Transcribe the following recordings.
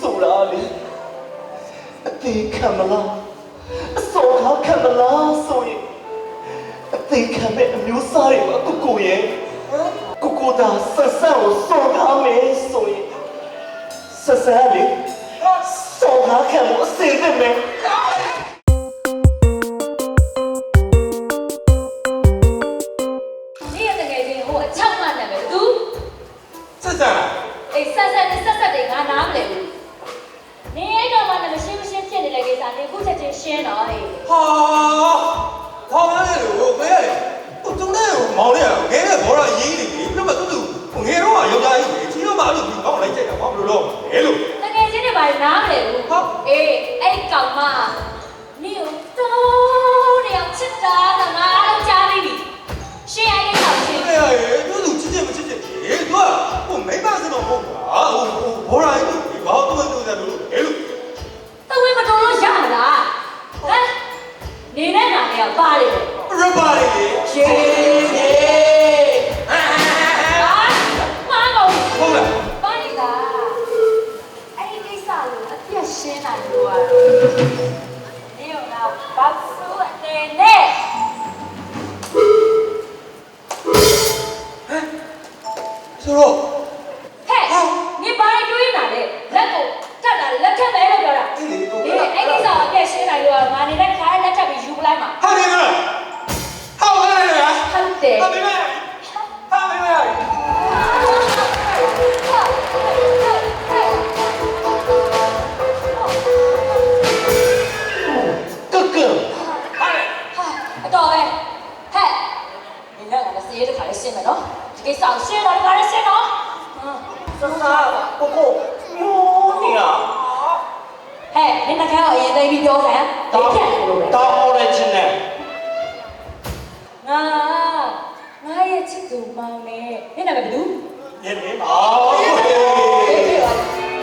ဆိုတာလေအသေးခံမလားအစောကားခံမလားဆိုရင်အသေးခံမဲ့အမျိုးသားတွေမှာကိုကိုရဲ့ကိုကိုသာဆက်ဆက်ကိုစောကားမယ်ဆိုရင်ဆက်ဆက်လေစောကားခံဖို့အစေတဲ့မယ် အိတ်ဆက်ဆက်နဲ့ဆက်ဆက်တွေငါနားမလည်ဘူးနေအဲ့တော့မှလည်းမရှင်းမရှင်းဖြစ်နေတဲ့ကိစ္စနေခုချက်ချင်းရှင်းတော့ဟေးဟာဘာမလဲလို့ဘယ်ရလဲသူနဲ့မောင်နေရငယ်တဲ့ဘောရရေးနေပြီပြမသူသူငယ်တော့ကယောက်ျားကြီးပဲကြီးတော့မှအဲ့လိုဒီဘောင်လိုက်ကြိုက်တာဘာလို့လဲလဲလို့တကယ်ချင်းတွေပါနားမလည်ဘူးဟုတ်အေးအဲ့ကောင်မနေတော့တောင်းနေအောင်ချစ်တာ ဒီနဲ့နာလေးကပါတယ်ရပါလေရေရေအာအာအာမာကောင်ဟုတ်လားပါလိကအဲ့ဒီကိစ္စကိုအပြည့်ရှင်းနိုင်လို့อ่ะ ကိုကိုမျိုးနေရဟဲ့နင်နှခမ်းကိုအရင်သိပြီးပြောစမ်းဒီပြတ်တယ်လို့ပဲတောင်း original ငါငါရဲ့ချစ်သူမောင်နဲ့နင်နာမည်ဘယ်သူညနေပါဘယ်လိုလဲ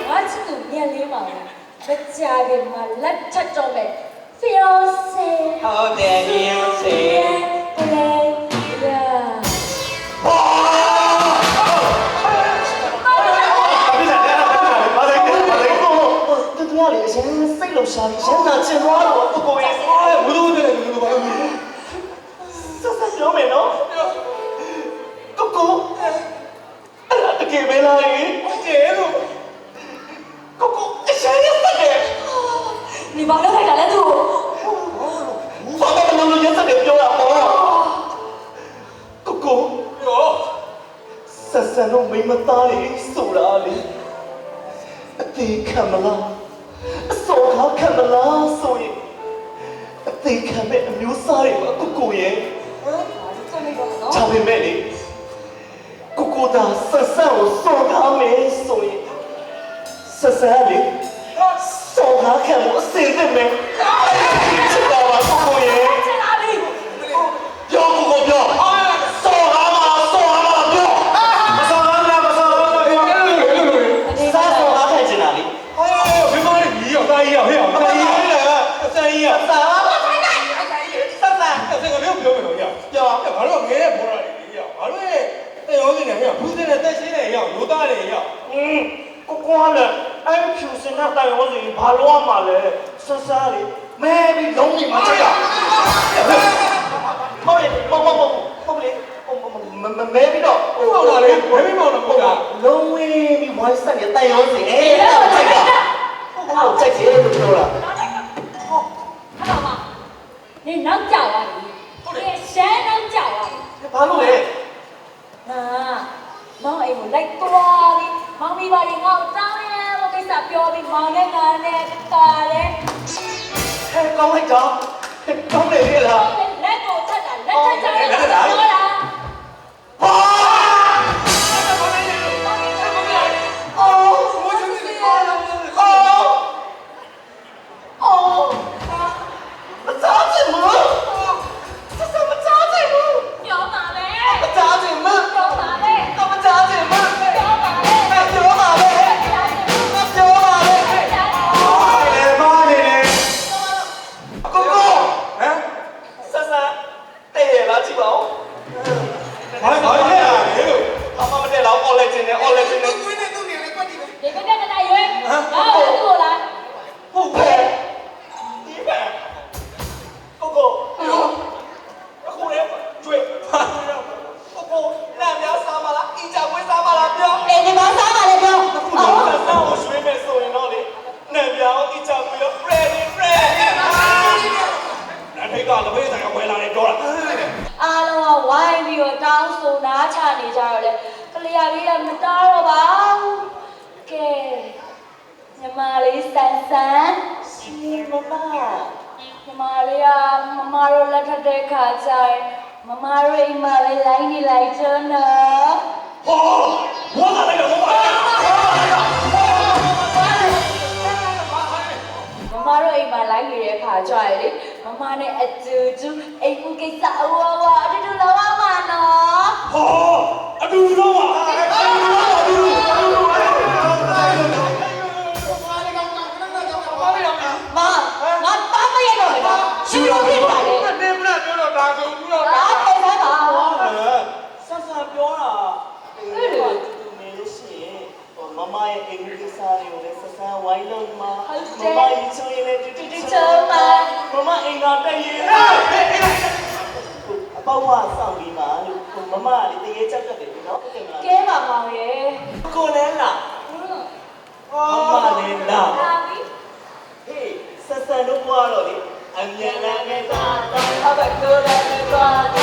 ငါချစ်သူမြက်လေးမောင်နဲ့မကြခင်မှာလက်ထပ်တော့မယ် fiance ဟုတ်တယ်ညစေ ရှာပြီးရန်နာချင်သွားတော့အကိုရင်အားရဘူးလို့တဲ့လူလိုပါလို့ဆက်ဆက်ရောမယ်နော်ကိုကိုအဲ့ဒါတကယ်ပဲလားရေတကယ်လို့ကိုကိုအရှာရဆက်တယ်နေပါတော့ခိုင်တာလဲသူဘာမှမလုပ်ရဆက်တယ်ပြောတာပေါ့ကိုကိုရောဆက်ဆက်တော့မိမသားလေးဆိုတာလေအသေးခံမလား အစောကားခံမလားဆိုရင်အသေးခံမဲ့အမျိုးသားတွေမှာကိုကိုရဲ့ဆက်နေတော့နော်ချပေမဲ့လေကိုကိုသာဆက်ဆံကိုစောကားမယ်ဆိုရင်ဆက်ဆံလေစောကားခံဖို့အစင်သင့်မယ် 三一啊，嘿，三一啊，三一啊。 စားထိုင်နိုင်ဆက်ဆံ 这个没有没有没有一样，呀，俺说俺也不让你一样，俺说带摇的呢一样，不是那带新的一样，有大的一样。 อืมကိုကွာလေအဲ့ဖြူစင်တဲ့တိုင်ရောစီဘာလို့ရမှာလဲဆက်စားလေမဲပြီးလုံးနေမှာချက်တာဟုတ်ရဲ့မမမဟုတ်လေမမဲပြီးတော့ ဟုတ်ပါလေဘယ်မှမဟုတ်ဘူးလား လုံးဝင်းပြီးဝိုင်းဆက်နေတိုင်ရောစီအေးအဲ့ ဒါချက်တာဟုတ်ချက်ချင်လို့ပြောတာအဲ့တော့မနေနောက်ကြပါပြီနေရှမ်းနောက်ကြပါပြီဘာလို့လဲနာမောင်အိမ်ကိုလိုက်သွားပြီမောင်မိပါရင်ငါ့ကိုတောင်းရဲမကိစ္စပြောပြီးမောင်နဲ့ငါနဲ့ကာလဲဟဲ့ကောင်းလိုက်တာကောင်းတယ်လေလား တားတော့ပါကဲညီမလေးဆန်းဆန်းရှင်မမညီမလေးကမမတို့လက်ထပ်တဲ့ခါကျရင်မမတို့အိမ်မှာလေးလိုင်းနေလိုက်ချင်နော်ဟောဝါလာလိုက်တော့ဝါလာမမတို့အိမ်မှာလိုက်နေတဲ့ခါကျရင်လေမမနဲ့အကျူကျူအိမ်မှုကိစ္စအဝဝအတူတူလောက်အောင်ပါနော်ဟော အတူတော့ပါအတူတော့အတူတော့အတူတော့မငါပါမရတော့ဘူးရှူလို့ဖြစ်ပါလေနေမလားပြောတော့ဒါဆိုဘူးတော့အားထဲသားပါဆဆပြောတာအဲ့ဒါတူနေလို့ရှိရင်ဟိုမမရဲ့အိမ်ကိစ္စတွေကိုလည်းဆဆဝိုင်းလုံးမှာမမရဲ့ချိုးရင်လည်းတူတူချိုးမှာမမအိမ်ကတက်ရင်အပေါ့ဝဆောက်ပြီးမှလို့ဟိုမမလေးတရေချက်တက်တယ်နော်ဟုတ်တယ်မလား ကဲပါမောင်ရဲ့ ကိုလည်းလားမမလည်းလားလာပြီဟေးဆက်ဆံတော့ဘွားတော့လေအမြန်လမ်းနဲ့တာတာအဘကူလည်းကွာ